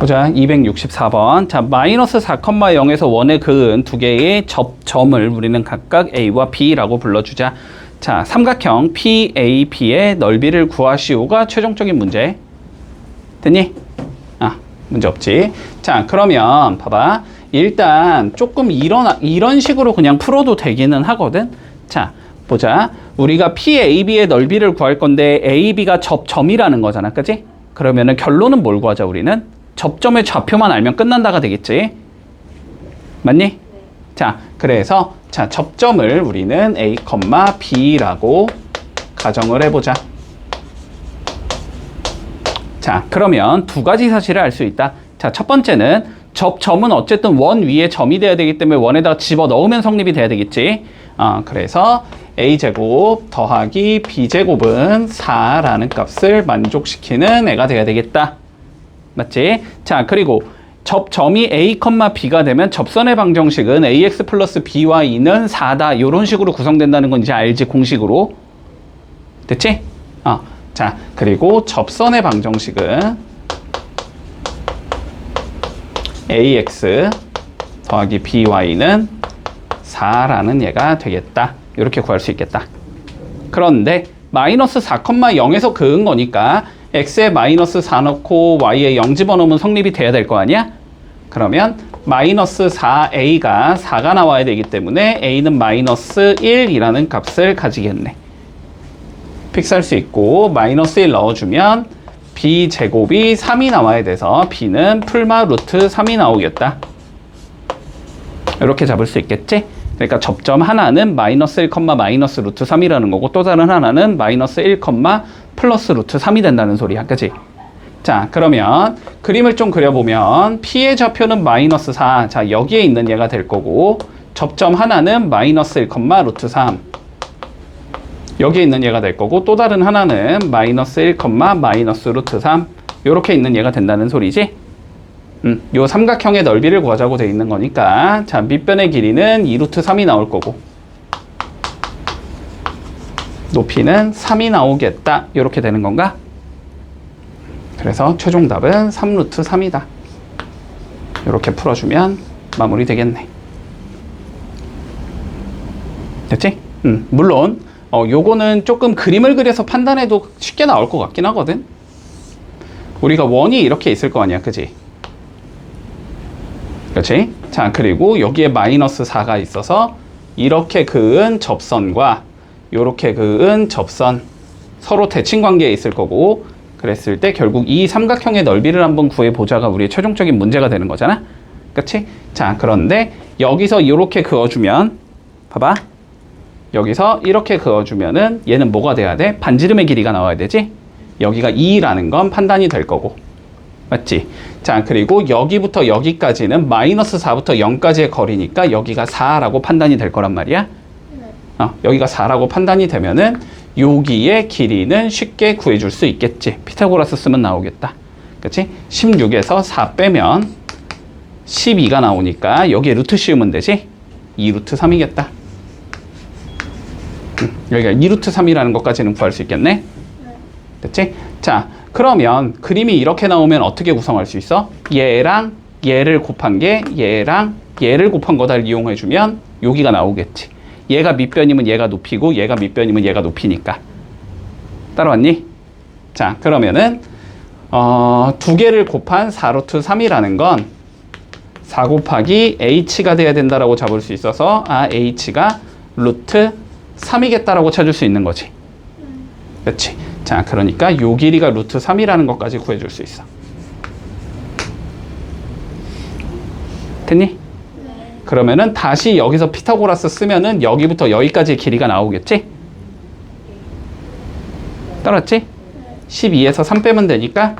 보자 264번. 자 마이너스 4,0에서 원의 그은 두 개의 접점을 우리는 각각 A와 B라고 불러주자. 자 삼각형 PAB의 넓이를 구하시오가 최종적인 문제. 됐니? 아 문제 없지. 자 그러면 봐봐. 일단 조금 이런 이런 식으로 그냥 풀어도 되기는 하거든. 자 보자. 우리가 PAB의 넓이를 구할 건데 AB가 접점이라는 거잖아. 그지? 그러면은 결론은 뭘 구하자 우리는? 접점의 좌표만 알면 끝난다가 되겠지. 맞니? 자, 그래서 자, 접점을 우리는 A, B라고 가정을 해보자. 자, 그러면 두 가지 사실을 알 수 있다. 자, 첫 번째는 접점은 어쨌든 원 위에 점이 돼야 되기 때문에 원에다가 집어 넣으면 성립이 돼야 되겠지. 어, 그래서 a제곱 더하기 b제곱은 4라는 값을 만족시키는 애가 돼야 되겠다. 맞지? 자, 그리고 접점이 A, B가 되면 접선의 방정식은 AX 플러스 BY는 4다. 이런 식으로 구성된다는 건 이제 알지, 공식으로. 됐지? 어. 자, 그리고 접선의 방정식은 AX 더하기 BY는 4라는 얘가 되겠다. 이렇게 구할 수 있겠다. 그런데 마이너스 4,0에서 그은 거니까 x에 마이너스 4 넣고 y에 0 집어넣으면 성립이 돼야 될 거 아니야? 그러면 마이너스 4a가 4가 나와야 되기 때문에 a는 마이너스 1이라는 값을 가지겠네. 픽스할 수 있고 마이너스 1 넣어주면 b 제곱이 3이 나와야 돼서 b는 풀마 루트 3이 나오겠다. 이렇게 잡을 수 있겠지? 그러니까 접점 하나는 마이너스 1, 마이너스 루트 3이라는 거고 또 다른 하나는 마이너스 1, 플러스 루트 3이 된다는 소리야. 그치? 자, 그러면 그림을 좀 그려보면 P의 좌표는 마이너스 4. 자, 여기에 있는 얘가 될 거고 접점 하나는 마이너스 1, 루트 3. 여기에 있는 얘가 될 거고 또 다른 하나는 마이너스 1, 마이너스 루트 3. 요렇게 있는 얘가 된다는 소리지? 음, 요 삼각형의 넓이를 구하자고 돼 있는 거니까 자, 밑변의 길이는 2루트 3이 나올 거고 높이는 3이 나오겠다. 이렇게 되는 건가? 그래서 최종 답은 3루트 3이다. 이렇게 풀어주면 마무리 되겠네. 됐지? 음, 물론 어, 요거는 조금 그림을 그려서 판단해도 쉽게 나올 것 같긴 하거든. 우리가 원이 이렇게 있을 거 아니야, 그지? 그렇지? 자, 그리고 여기에 마이너스 4가 있어서 이렇게 그은 접선과 요렇게 그은 접선 서로 대칭 관계에 있을 거고 그랬을 때 결국 이 삼각형의 넓이를 한번 구해 보자가 우리의 최종적인 문제가 되는 거잖아. 그렇지? 자, 그런데 여기서 이렇게 그어 주면 봐봐. 여기서 이렇게 그어 주면은 얘는 뭐가 돼야 돼? 반지름의 길이가 나와야 되지? 여기가 2라는 건 판단이 될 거고. 맞지? 자, 그리고 여기부터 여기까지는 마이너스 4부터 0까지의 거리니까 여기가 4라고 판단이 될 거란 말이야. 어, 여기가 4라고 판단이 되면은 여기의 길이는 쉽게 구해줄 수 있겠지. 피타고라스 쓰면 나오겠다. 그치? 16에서 4 빼면 12가 나오니까 여기에 루트 씌우면 되지? 2루트 3이겠다. 음, 여기가 2루트 3이라는 것까지는 구할 수 있겠네? 됐지? 자, 그러면 그림이 이렇게 나오면 어떻게 구성할 수 있어? 얘랑 얘를 곱한 게 얘랑 얘를 곱한 거다를 이용해주면 여기가 나오겠지. 얘가 밑변이면 얘가 높이고 얘가 밑변이면 얘가 높이니까. 따라왔니? 자, 그러면은 어, 두 개를 곱한 4루트 3이라는 건 4 곱하기 h가 돼야 된다라고 잡을 수 있어서 아 h가 루트 3이겠다라고 찾을 수 있는 거지. 그렇지? 자, 그러니까 요 길이가 루트 3이라는 것까지 구해줄 수 있어. 됐니? 그러면은 다시 여기서 피타고라스 쓰면은 여기부터 여기까지의 길이가 나오겠지? 따랐지? 12에서 3 빼면 되니까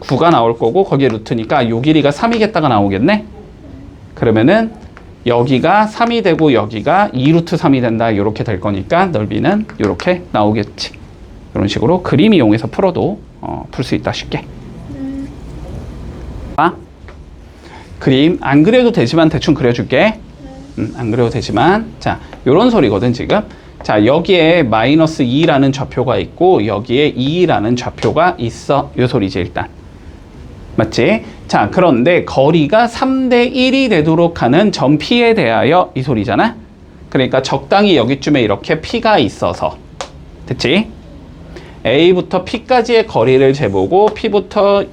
9가 나올 거고 거기에 루트니까 요 길이가 3이겠다가 나오겠네? 그러면은 여기가 3이 되고 여기가 2루트 3이 된다 이렇게 될 거니까 넓이는 이렇게 나오겠지 이런 식으로 그림 이용해서 풀어도 어, 풀 수 있다 쉽게 아? 그림 안 그려도 되지만 대충 그려줄게. 음, 안 그려도 되지만 자 요런 소리거든 지금. 자 여기에 마이너스 2라는 좌표가 있고 여기에 2라는 좌표가 있어. 요 소리지 일단. 맞지? 자, 그런데 거리가 3대 1이 되도록 하는 점 P에 대하여 이 소리잖아? 그러니까 적당히 여기쯤에 이렇게 P가 있어서. 됐지? A부터 P까지의 거리를 재보고 P부터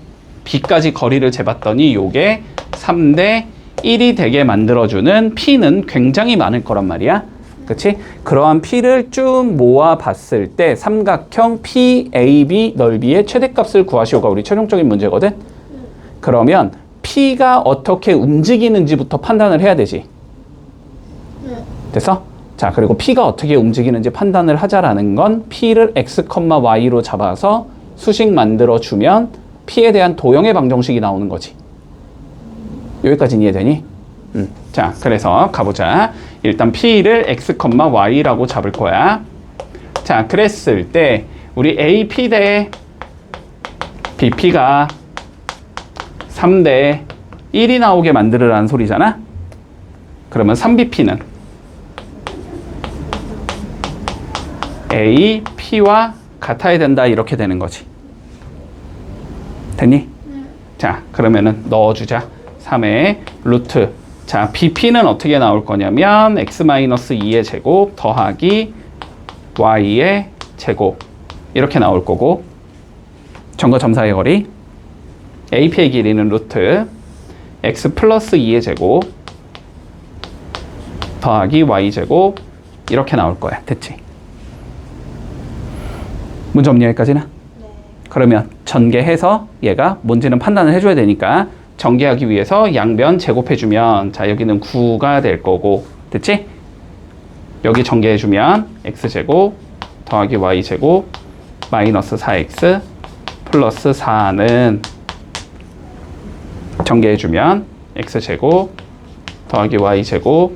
B까지 거리를 재봤더니 요게 3대 1이 되게 만들어주는 P는 굉장히 많을 거란 말이야. 그치? 그러한 P를 쭉 모아 봤을 때 삼각형 PAB 넓이의 최대값을 구하시오가 우리 최종적인 문제거든? 그러면 P가 어떻게 움직이는지부터 판단을 해야 되지. 됐어? 자, 그리고 P가 어떻게 움직이는지 판단을 하자라는 건 P를 X, Y로 잡아서 수식 만들어 주면 P에 대한 도형의 방정식이 나오는 거지. 여기까지 이해되니? 음. 자, 그래서 가보자. 일단 P를 X, Y라고 잡을 거야. 자, 그랬을 때 우리 AP 대 BP가 3대 1이 나오게 만들으라는 소리잖아? 그러면 3BP는 A, P와 같아야 된다 이렇게 되는 거지. 됐니? 자, 그러면은 넣어주자. 3의 루트. 자, BP는 어떻게 나올 거냐면 x-2의 제곱 더하기 y의 제곱 이렇게 나올 거고 점과 점 사이의 거리 AP의 길이는 루트 x 플러스 2의 제곱 더하기 y 제곱 이렇게 나올 거야. 됐지? 문제 없니 여기까지는? 그러면 전개해서 얘가 뭔지는 판단을 해줘야 되니까 전개하기 위해서 양변 제곱해주면 자 여기는 9가 될 거고 됐지? 여기 전개해주면 x제곱 더하기 y제곱 마이너스 4x 플러스 4는 전개해주면 x제곱 더하기 y제곱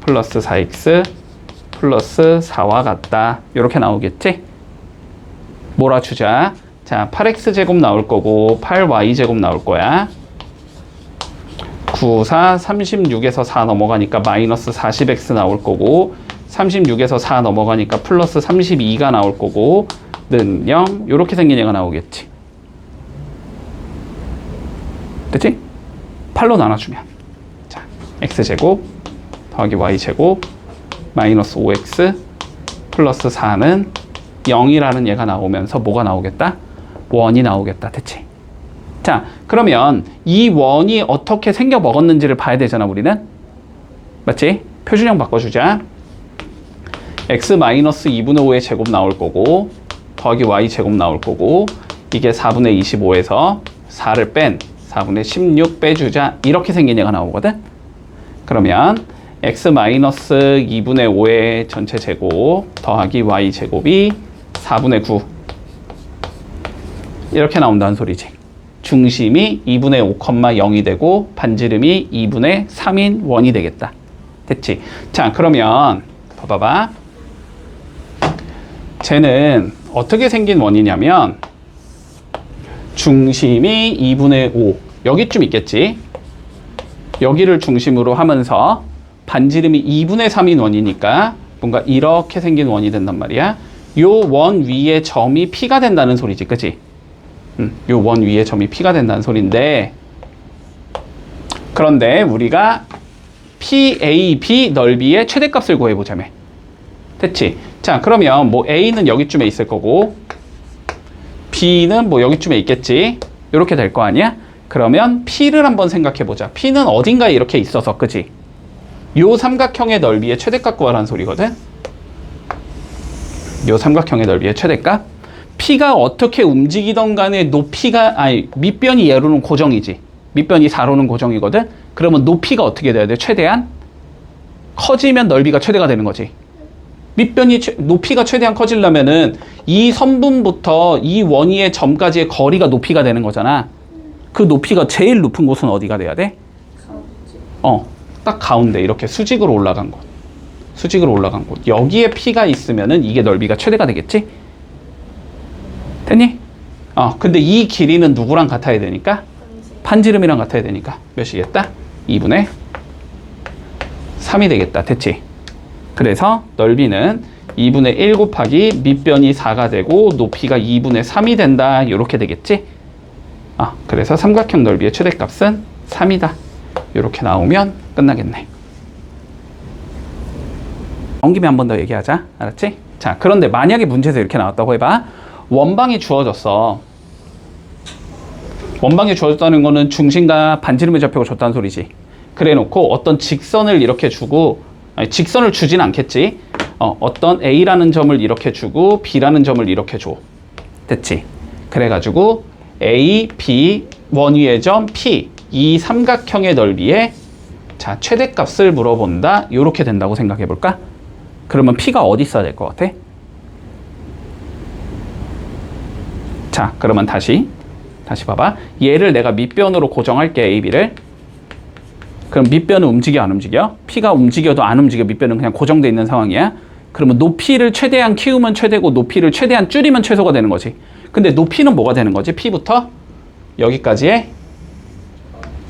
플러스 4x 플러스 4와 같다 이렇게 나오겠지? 몰아주자 자 8x제곱 나올 거고 8y제곱 나올 거야 9, 4, 36에서 4 넘어가니까 마이너스 40x 나올 거고 36에서 4 넘어가니까 플러스 32가 나올 거고 는 0 이렇게 생긴 얘가 나오겠지 됐지? 8로 나눠주면 자 x제곱 더하기 y제곱 마이너스 5x 플러스 4는 0이라는 얘가 나오면서 뭐가 나오겠다? 원이 나오겠다 됐지? 자, 그러면 이 원이 어떻게 생겨 먹었는지를 봐야 되잖아, 우리는. 맞지? 표준형 바꿔주자. x-2분의 5의 제곱 나올 거고, 더하기 y 제곱 나올 거고, 이게 4분의 25에서 4를 뺀 4분의 16 빼주자. 이렇게 생긴 얘가 나오거든? 그러면 x-2분의 5의 전체 제곱 더하기 y 제곱이 4분의 9 이렇게 나온다는 소리지. 중심이 2분의 5,0이 되고 반지름이 2분의 3인 원이 되겠다. 됐지? 자, 그러면 봐봐봐. 쟤는 어떻게 생긴 원이냐면 중심이 2분의 5 여기쯤 있겠지? 여기를 중심으로 하면서 반지름이 2분의 3인 원이니까 뭔가 이렇게 생긴 원이 된단 말이야. 요 원 위에 점이 P가 된다는 소리지, 그치? 음, 요원 위에 점이 P가 된다는 소리인데 그런데 우리가 PAB 넓이의 최대값을 구해보자며 됐지? 자 그러면 뭐 A는 여기쯤에 있을 거고 B는 뭐 여기쯤에 있겠지 이렇게 될 거 아니야? 그러면 P를 한번 생각해보자 P는 어딘가에 이렇게 있어서 그지? 요 삼각형의 넓이의 최대값 구하라는 소리거든 요 삼각형의 넓이의 최대값 P가 어떻게 움직이던 간에 높이가 아니 밑변이 얘로는 고정이지 밑변이 4로는 고정이거든 그러면 높이가 어떻게 돼야 돼 최대한 커지면 넓이가 최대가 되는 거지 밑변이 최- 높이가 최대한 커지려면은 이 선분부터 이 원위의 점까지의 거리가 높이가 되는 거잖아 그 높이가 제일 높은 곳은 어디가 돼야 돼? 어, 딱 가운데 이렇게 수직으로 올라간 곳. 수직으로 올라간 곳. 여기에 P가 있으면은 이게 넓이가 최대가 되겠지? 됐니? 어, 근데 이 길이는 누구랑 같아야 되니까? 판지름이랑 같아야 되니까. 몇이겠다? 2분의 3이 되겠다. 됐지? 그래서 넓이는 2분의 1 곱하기 밑변이 4가 되고 높이가 2분의 3이 된다. 이렇게 되겠지? 아, 그래서 삼각형 넓이의 최대값은 3이다. 이렇게 나오면 끝나겠네. 온 김에 한번 더 얘기하자. 알았지? 자, 그런데 만약에 문제에서 이렇게 나왔다고 해봐. 원방이 주어졌어. 원방이 주어졌다는 거는 중심과 반지름의 좌표가 줬다는 소리지. 그래 놓고 어떤 직선을 이렇게 주고, 아니, 직선을 주진 않겠지. 어, 어떤 A라는 점을 이렇게 주고, B라는 점을 이렇게 줘. 됐지? 그래가지고 A, B, 원위의 점 P 이 삼각형의 넓이에 자 최대값을 물어본다. 이렇게 된다고 생각해 볼까? 그러면 P가 어디 있어야 될 것 같아? 자, 그러면 다시 다시 봐봐. 얘를 내가 밑변으로 고정할게 A, B를. 그럼 밑변은 움직여 안 움직여? P가 움직여도 안 움직여. 밑변은 그냥 고정돼 있는 상황이야. 그러면 높이를 최대한 키우면 최대고 높이를 최대한 줄이면 최소가 되는 거지. 근데 높이는 뭐가 되는 거지? P부터 여기까지의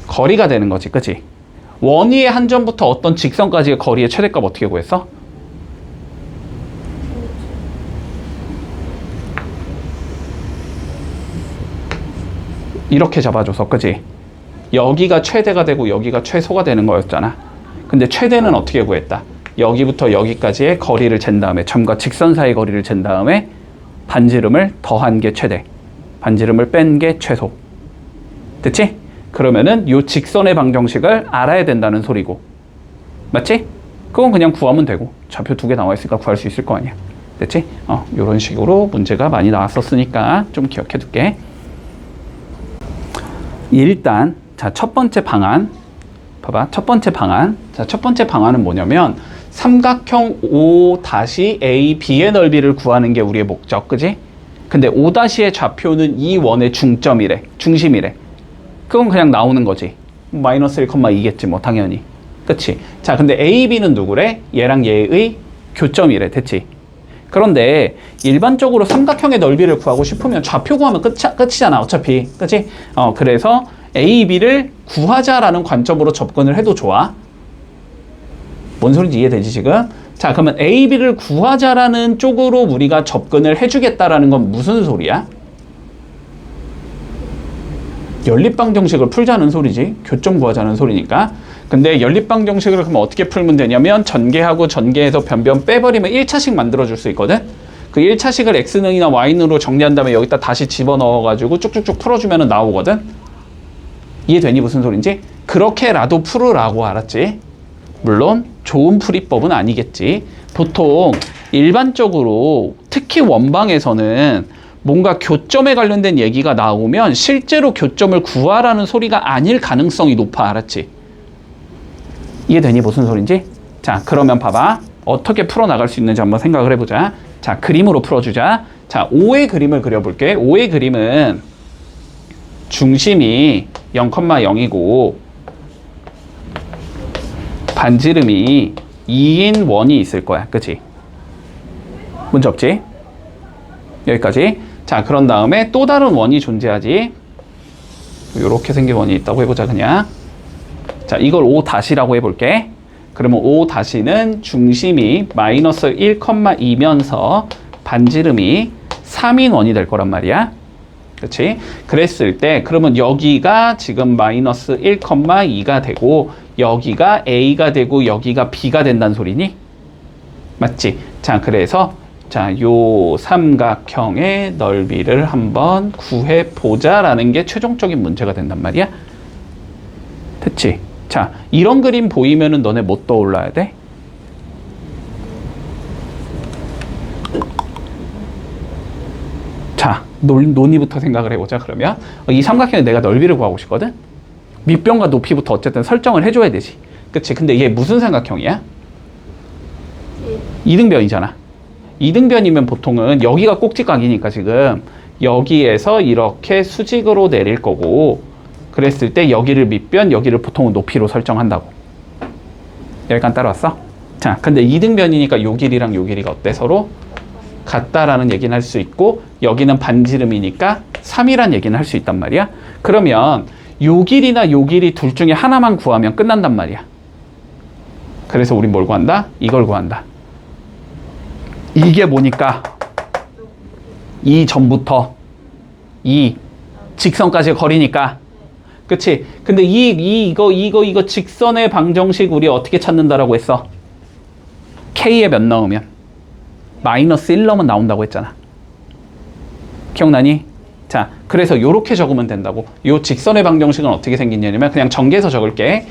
거리가 되는 거지. 그치? 원위의 한 점부터 어떤 직선까지의 거리의 최대값 어떻게 구했어? 이렇게 잡아줘서 그지? 여기가 최대가 되고 여기가 최소가 되는 거였잖아. 근데 최대는 어떻게 구했다? 여기부터 여기까지의 거리를 잰 다음에 점과 직선 사이 거리를 잰 다음에 반지름을 더한 게 최대, 반지름을 뺀 게 최소. 됐지? 그러면은 요 직선의 방정식을 알아야 된다는 소리고. 맞지? 그건 그냥 구하면 되고. 좌표 두 개 나와 있으니까 구할 수 있을 거 아니야. 됐지? 어, 요런 식으로 문제가 많이 나왔었으니까 좀 기억해 둘게. 일단 자, 첫 번째 방안 봐봐. 첫 번째 방안. 자, 첫 번째 방안은 뭐냐면 삼각형 O-AB의 넓이를 구하는 게 우리의 목적. 그지? 근데 O-의 좌표는 이 원의 중점이래. 중심이래. 그건 그냥 나오는 거지. 마이너스 1,2겠지 뭐 당연히. 그치? 자, 근데 AB는 누구래? 얘랑 얘의 교점이래. 됐지? 그런데 일반적으로 삼각형의 넓이를 구하고 싶으면 좌표 구하면 끝이, 끝이잖아. 어차피. 그치? 어, 그래서 AB를 구하자라는 관점으로 접근을 해도 좋아. 뭔 소리인지 이해되지 지금? 자 그러면 AB를 구하자라는 쪽으로 우리가 접근을 해주겠다라는 건 무슨 소리야? 연립방정식을 풀자는 소리지 교점 구하자는 소리니까 근데 연립방 정식을 그럼 어떻게 풀면 되냐면 전개하고 전개해서 변변 빼버리면 1차식 만들어줄 수 있거든 그 1차식을 x는이나 y는으로 정리한 다음에 여기다 다시 집어넣어가지고 쭉쭉쭉 풀어주면 나오거든 이해되니 무슨 소린지? 그렇게라도 풀으라고 알았지? 물론 좋은 풀이법은 아니겠지. 보통 일반적으로 특히 원방에서는 뭔가 교점에 관련된 얘기가 나오면 실제로 교점을 구하라는 소리가 아닐 가능성이 높아. 알았지? 이해되니 무슨 소린지? 자, 그러면 봐봐. 어떻게 풀어나갈 수 있는지 한번 생각을 해보자. 자, 그림으로 풀어주자. 자, 5의 그림을 그려볼게. 5의 그림은 중심이 0,0이고 반지름이 2인 원이 있을 거야. 그치? 문제 없지? 여기까지. 자, 그런 다음에 또 다른 원이 존재하지. 이렇게 생긴 원이 있다고 해보자, 그냥. 자, 이걸 5 다시라고 해볼게. 그러면 5 다시는 중심이 마이너스 1,2면서 반지름이 3인 원이 될 거란 말이야. 그렇지? 그랬을 때 그러면 여기가 지금 마이너스 1,2가 되고 여기가 A가 되고 여기가 B가 된다는 소리니? 맞지? 자, 그래서 자, 요 삼각형의 넓이를 한번 구해 보자라는 게 최종적인 문제가 된단 말이야. 됐지? 자, 이런 그림 보이면은 너네 못 떠올라야 돼? 자, 논, 논의부터 생각을 해보자, 그러면. 어, 이 삼각형에 내가 넓이를 구하고 싶거든? 밑변과 높이부터 어쨌든 설정을 해줘야 되지. 그치? 근데 얘 무슨 삼각형이야? 이등변이잖아. 이등변이면 보통은 여기가 꼭지각이니까 지금 여기에서 이렇게 수직으로 내릴 거고 그랬을 때 여기를 밑변, 여기를 보통은 높이로 설정한다고. 여기까지 따라왔어? 자, 근데 이등변이니까 요 길이랑 요 길이가 어때? 서로? 같다라는 얘기는 할 수 있고 여기는 반지름이니까 3이란 얘기는 할 수 있단 말이야. 그러면 요 길이나 요 길이 둘 중에 하나만 구하면 끝난단 말이야. 그래서 우린 뭘 구한다? 이걸 구한다. 이게 뭐니까? 이 전부터 이 직선까지 거리니까. 그치? 근데 이, 이, 이거, 이거, 이거 직선의 방정식 우리 어떻게 찾는다라고 했어? K에 몇 넣으면? 마이너스 1 넣으면 나온다고 했잖아. 기억나니? 자, 그래서 요렇게 적으면 된다고. 요 직선의 방정식은 어떻게 생기냐면 그냥 전개해서 적을게.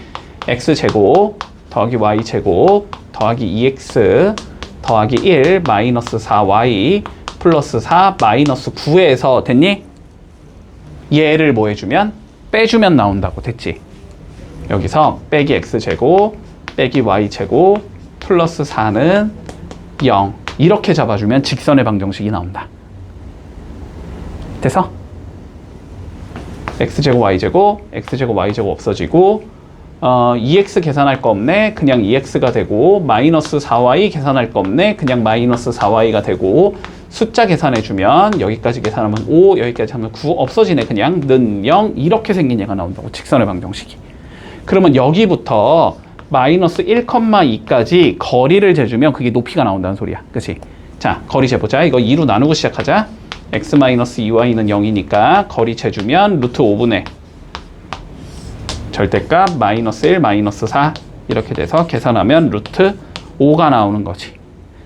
x제곱 더하기 y제곱 더하기 2x 더하기 1 마이너스 4y 플러스 4 마이너스 9에서 됐니? 얘를 뭐 해주면? 빼주면 나온다고 됐지? 여기서 빼기 x제곱 빼기 y제곱 플러스 4는 0 이렇게 잡아주면 직선의 방정식이 나온다. 돼서 x제곱 y제곱 x제곱 y제곱 없어지고 어, 2x 계산할 거 없네 그냥 2x가 되고 마이너스 4y 계산할 거 없네 그냥 마이너스 4y가 되고 숫자 계산해주면 여기까지 계산하면 5 여기까지 하면 9 없어지네. 그냥 는 0 이렇게 생긴 얘가 나온다고 직선의 방정식이. 그러면 여기부터 마이너스 1,2까지 거리를 재주면 그게 높이가 나온다는 소리야. 그치? 자 거리 재보자. 이거 2로 나누고 시작하자. x 마이너스 2y는 0이니까 거리 재주면 루트 5분의 절대값 마이너스 1 마이너스 4 이렇게 돼서 계산하면 루트 5가 나오는 거지.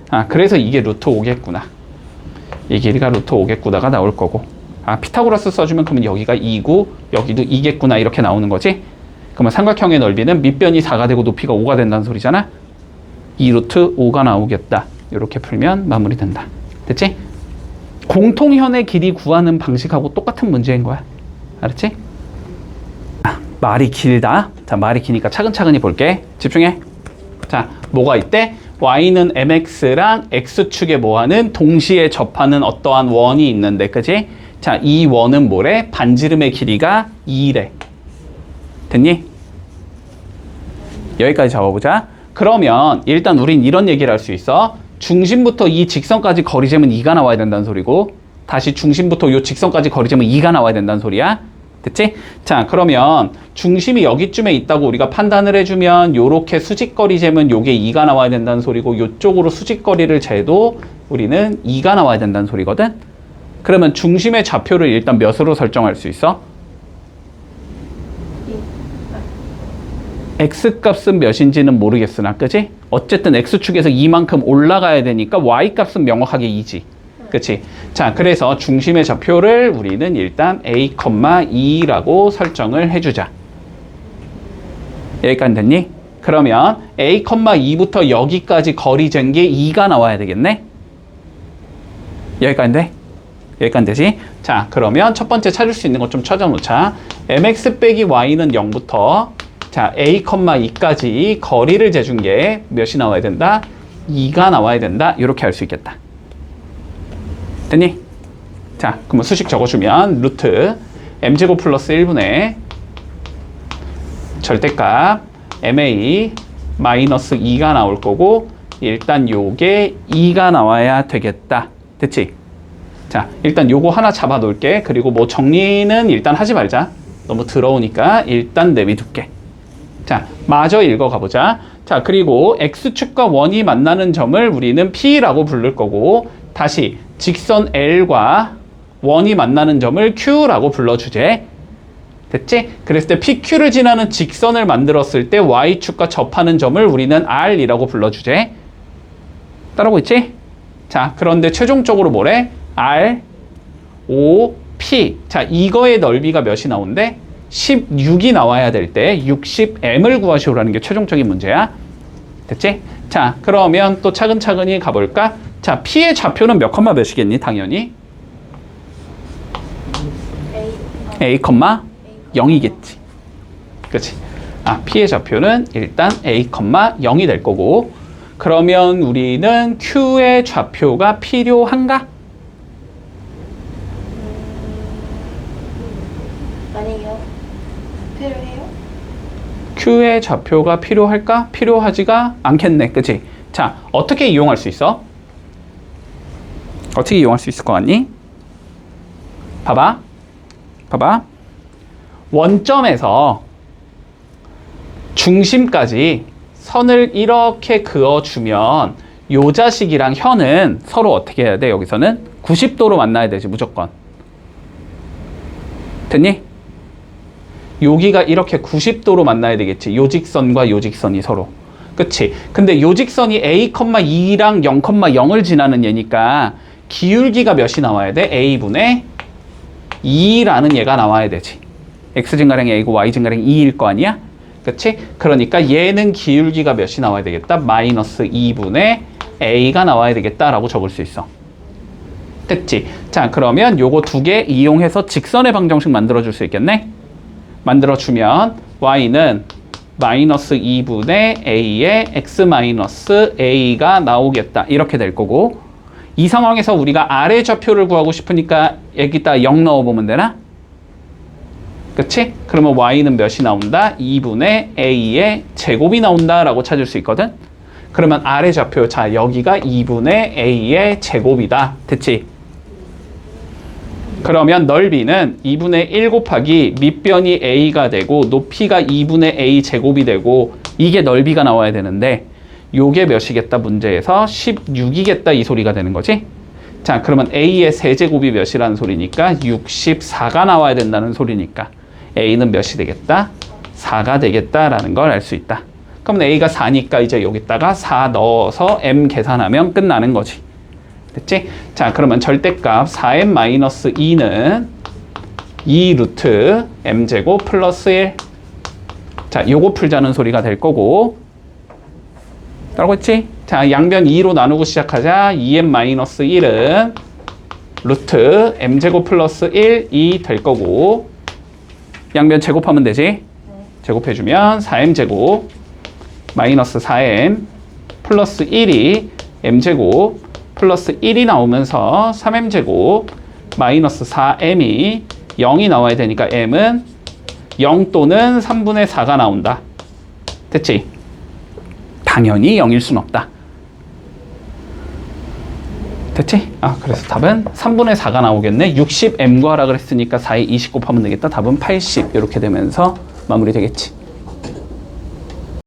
아 그래서 이게 루트 5겠구나 이 길이가 루트 5겠구나가 나올 거고. 아 피타고라스 써주면 그러면 여기가 2고 여기도 2겠구나 이렇게 나오는 거지? 그러면 삼각형의 넓이는 밑변이 4가 되고 높이가 5가 된다는 소리잖아? 2 루트 5가 나오겠다. 이렇게 풀면 마무리된다. 됐지? 공통현의 길이 구하는 방식하고 똑같은 문제인 거야. 알았지? 아, 말이 길다. 자 말이 기니까 차근차근히 볼게. 집중해. 자 뭐가 있대? Y는 mx랑 x축에 뭐하는 동시에 접하는 어떠한 원이 있는데 그지? 자 이 원은 뭐래? 반지름의 길이가 2래 됐니? 여기까지 잡아보자 그러면 일단 우린 이런 얘기를 할 수 있어 중심부터 이 직선까지 거리 재면 2가 나와야 된다는 소리고 다시 중심부터 이 직선까지 거리 재면 2가 나와야 된다는 소리야 됐지? 자 그러면 중심이 여기쯤에 있다고 우리가 판단을 해주면 요렇게 수직거리 재면 요게 2가 나와야 된다는 소리고 요쪽으로 수직거리를 재도 우리는 2가 나와야 된다는 소리거든 그러면 중심의 좌표를 일단 몇으로 설정할 수 있어? x값은 몇인지는 모르겠으나 그지? 어쨌든 x축에서 이만큼 올라가야 되니까 y값은 명확하게 2지 그치? 자 그래서 중심의 좌표를 우리는 일단 a, 2라고 설정을 해주자 여기까지 됐니? 그러면 a, 2부터 여기까지 거리 잰 게 2가 나와야 되겠네? 여기까지 돼? 여기까지 되지? 자 그러면 첫 번째 찾을 수 있는 것 좀 찾아놓자 mx 빼기 y는 0부터 자, a, 2까지 거리를 재준 게 몇이 나와야 된다? 2가 나와야 된다. 이렇게 할 수 있겠다. 됐니? 자, 그러면 수식 적어주면 루트 m제곱 플러스 1분의 절대값 ma 마이너스 2가 나올 거고 일단 요게 2가 나와야 되겠다. 됐지? 자, 일단 요거 하나 잡아 놓을게. 그리고 뭐 정리는 일단 하지 말자. 너무 더러우니까 일단 내비둘게. 자, 마저 읽어가 보자. 자, 그리고 x축과 원이 만나는 점을 우리는 P라고 부를 거고, 다시 직선 L과 원이 만나는 점을 Q라고 불러주제. 됐지? 그랬을 때 PQ를 지나는 직선을 만들었을 때 Y축과 접하는 점을 우리는 R이라고 불러주제. 따라오고 있지? 자, 그런데 최종적으로 뭐래? R, O, P. 자, 이거의 넓이가 몇이 나온대? 16이 나와야 될 때 60m을 구하시오라는 게 최종적인 문제야. 됐지? 자, 그러면 또 차근차근히 가볼까? 자, P의 좌표는 몇 컴마 몇이겠니? 당연히. A, 0이겠지. 그치? 아, P의 좌표는 일단 A, 0이 될 거고. 그러면 우리는 Q의 좌표가 필요한가? 아니요. 필요해요? Q의 좌표가 필요할까? 필요하지가 않겠네. 그치? 자, 어떻게 이용할 수 있어? 어떻게 이용할 수 있을 것 같니? 봐봐. 봐봐. 원점에서 중심까지 선을 이렇게 그어주면 요 자식이랑 현은 서로 어떻게 해야 돼? 여기서는 90도로 만나야 되지, 무조건. 됐니? 여기가 이렇게 90도로 만나야 되겠지. 요 직선과 요 직선이 서로. 그치? 근데 요 직선이 a, 2랑 0, 0을 지나는 얘니까 기울기가 몇이 나와야 돼? a분의 2라는 얘가 나와야 되지. x 증가량이 a고 y 증가량이 2일 거 아니야? 그치? 그러니까 얘는 기울기가 몇이 나와야 되겠다? 마이너스 2분의 a가 나와야 되겠다라고 적을 수 있어. 됐지? 자, 그러면 요거 두 개 이용해서 직선의 방정식 만들어 줄 수 있겠네? 만들어 주면 y는 마이너스 2분의 a의 x 마이너스 a가 나오겠다. 이렇게 될 거고 이 상황에서 우리가 아래 좌표를 구하고 싶으니까 여기다 0 넣어보면 되나? 그치? 그러면 y는 몇이 나온다? 2분의 a의 제곱이 나온다라고 찾을 수 있거든? 그러면 아래 좌표, 자, 여기가 2분의 a의 제곱이다. 됐지? 그러면 넓이는 2분의 1 곱하기 밑변이 a가 되고 높이가 2분의 a 제곱이 되고 이게 넓이가 나와야 되는데 요게 몇이겠다 문제에서 16이겠다 이 소리가 되는 거지. 자 그러면 a의 세제곱이 몇이라는 소리니까 64가 나와야 된다는 소리니까 a는 몇이 되겠다? 4가 되겠다라는 걸 알 수 있다. 그러면 a가 4니까 이제 여기다가 4 넣어서 m 계산하면 끝나는 거지. 됐지? 자, 그러면 절대값 4m-2는 2 루트 m제곱 플러스 1. 자, 요거 풀자는 소리가 될 거고. 따라고 했지? 자, 양변 2로 나누고 시작하자. 2m-1은 루트 m제곱 플러스 1, 2 될 거고. 양변 제곱하면 되지? 제곱해주면 4m제곱 마이너스 4m 플러스 1이 m제곱 플러스 1이 나오면서 3m제곱 마이너스 4m이 0이 나와야 되니까 m은 0 또는 3분의 4가 나온다. 됐지? 당연히 0일 순 없다. 됐지? 아, 그래서 답은 3분의 4가 나오겠네. 60m 구하라 그랬으니까 4에 20 곱하면 되겠다. 답은 80 이렇게 되면서 마무리 되겠지.